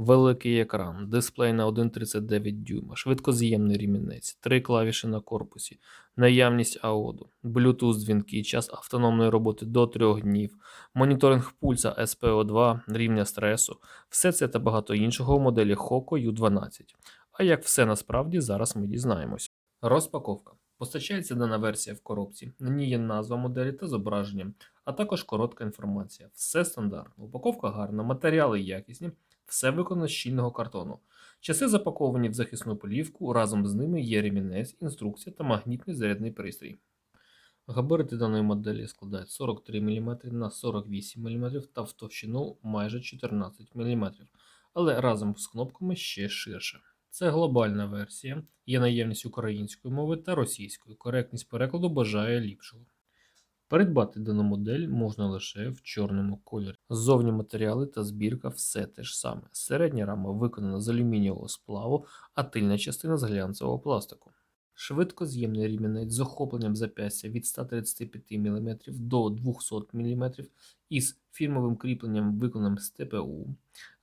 Великий екран, дисплей на 1,39 дюйма, швидкоз'ємний ремінець, три клавіші на корпусі, наявність аоду, Bluetooth дзвінки, час автономної роботи до 3 днів, моніторинг пульса SPO2, рівня стресу, все це та багато іншого у моделі Hoco U12. А як все насправді зараз ми дізнаємось. Розпаковка. Постачається дана версія в коробці. На ній є назва моделі та зображення, а також коротка інформація. Все стандартно. Упаковка гарна, матеріали якісні, все виконано з щільного картону. Часи запаковані в захисну полівку, разом з ними є ремінець, інструкція та магнітний зарядний пристрій. Габарити даної моделі складають 43 мм на 48 мм та в товщину майже 14 мм, але разом з кнопками ще ширше. Це глобальна версія, є наявність української мови та російської. Коректність перекладу бажає ліпшого. Передбати дану модель можна лише в чорному кольорі. Ззовні матеріали та збірка все те ж саме. Середня рама виконана з алюмінієвого сплаву, а тильна частина з глянцевого пластику. Швидкоз'ємний рівнянець з охопленням запястя від 135 мм до 200 мм із фірмовим кріпленням виконаним з ТПУ.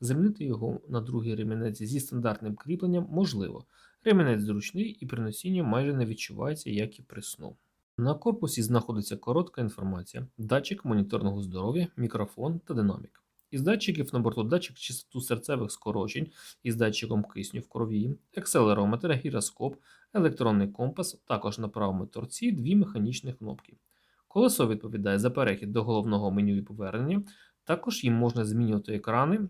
Замінити його на другий ремінець зі стандартним кріпленням можливо. Ремінець зручний і при носінні майже не відчувається, як і при сну. На корпусі знаходиться коротка інформація: датчик моніторного здоров'я, мікрофон та динамік. Із датчиків на борту датчик частоту серцевих скорочень із датчиком кисню в крові, акселерометр, гіроскоп, електронний компас, також на правому торці дві механічні кнопки. Колесо відповідає за перехід до головного меню і повернення, також їм можна змінювати екрани.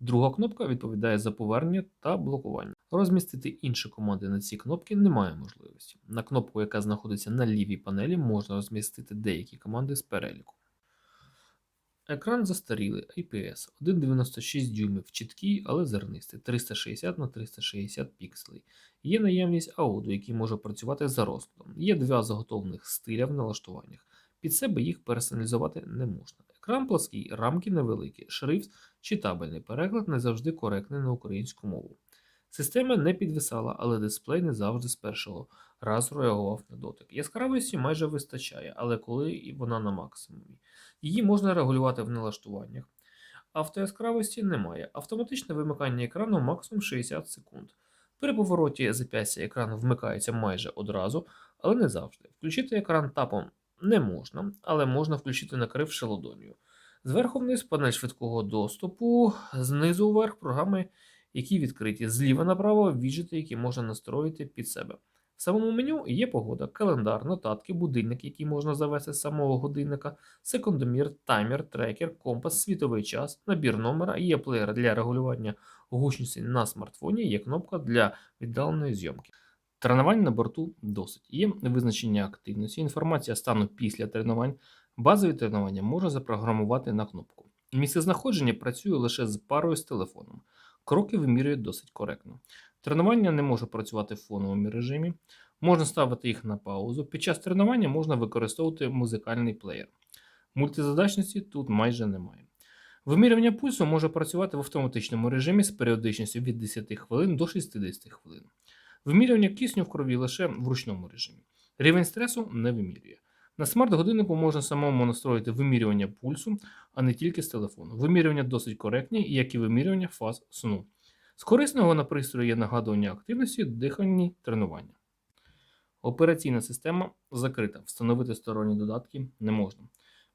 Друга кнопка відповідає за повернення та блокування. Розмістити інші команди на ці кнопки немає можливості. На кнопку, яка знаходиться на лівій панелі, можна розмістити деякі команди з переліку. Екран застарілий IPS 1,96 дюймів, чіткий, але зернистий 360 на 360 пікселей. Є наявність ауду, який може працювати за розкладом. Є два заготовлених стиля в налаштуваннях. Під себе їх персоналізувати не можна. Екран плоский, рамки невеликі, шрифт читабельний переклад не завжди коректний на українську мову. Система не підвисала, але дисплей не завжди з першого разу реагував на дотик. Яскравості майже вистачає, але коли вона на максимумі. Її можна регулювати в налаштуваннях. Автояскравості немає. Автоматичне вимикання екрану максимум 60 секунд. При повороті запястя екран вмикається майже одразу, але не завжди. Включити екран тапом не можна, але можна включити накривши ладонью. Зверху вниз панель швидкого доступу, знизу вверх програми, які відкриті, зліва направо віджити, які можна настроїти під себе. В самому меню є погода, календар, нотатки, будильник, який можна завести з самого годинника, секундомір, таймер, трекер, компас, світовий час, набір номера, є плеєр для регулювання гучності на смартфоні, є кнопка для віддаленої зйомки. Тренувань на борту досить. Є визначення активності, інформація стану після тренувань. Базові тренування можна запрограмувати на кнопку. Місце знаходження працює лише з парою з телефоном. Кроки вимірює досить коректно. Тренування не може працювати в фоновому режимі. Можна ставити їх на паузу. Під час тренування можна використовувати музикальний плеєр. Мультизадачності тут майже немає. Вимірювання пульсу може працювати в автоматичному режимі з періодичністю від 10 хвилин до 60 хвилин. Вимірювання кисню в крові лише в ручному режимі. Рівень стресу не вимірює. На смарт-годиннику можна самому настроїти вимірювання пульсу, а не тільки з телефону. Вимірювання досить коректні, як і вимірювання фаз сну. З корисного на пристрої є нагадування активності, дихальні тренування. Операційна система закрита. Встановити сторонні додатки не можна.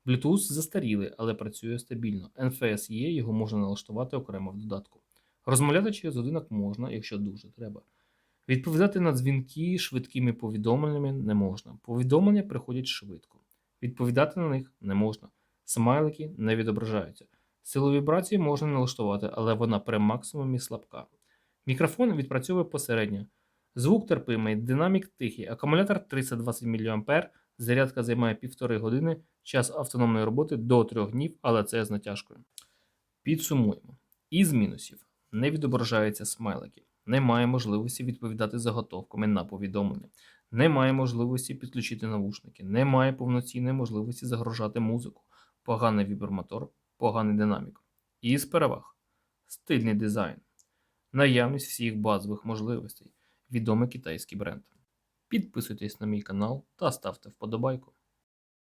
Bluetooth застарілий, але працює стабільно. NFS є, його можна налаштувати окремо в додатку. Розмовляти через годинок можна, якщо дуже треба. Відповідати на дзвінки швидкими повідомленнями не можна. Повідомлення приходять швидко. Відповідати на них не можна. Смайлики не відображаються. Силу вібрації можна налаштувати, але вона при максимумі слабка. Мікрофон відпрацьовує посередньо. Звук терпимий, динамік тихий, акумулятор 320 мА, зарядка займає 1,5 години, час автономної роботи до 3 днів, але це з натяжкою. Підсумуємо. Із мінусів не відображаються смайлики. Немає можливості відповідати заготовками на повідомлення. Немає можливості підключити навушники. Немає повноцінної можливості загружати музику. Поганий вібромотор, поганий динамік. І з переваг стильний дизайн, наявність всіх базових можливостей, відомий китайський бренд. Підписуйтесь на мій канал та ставте вподобайку.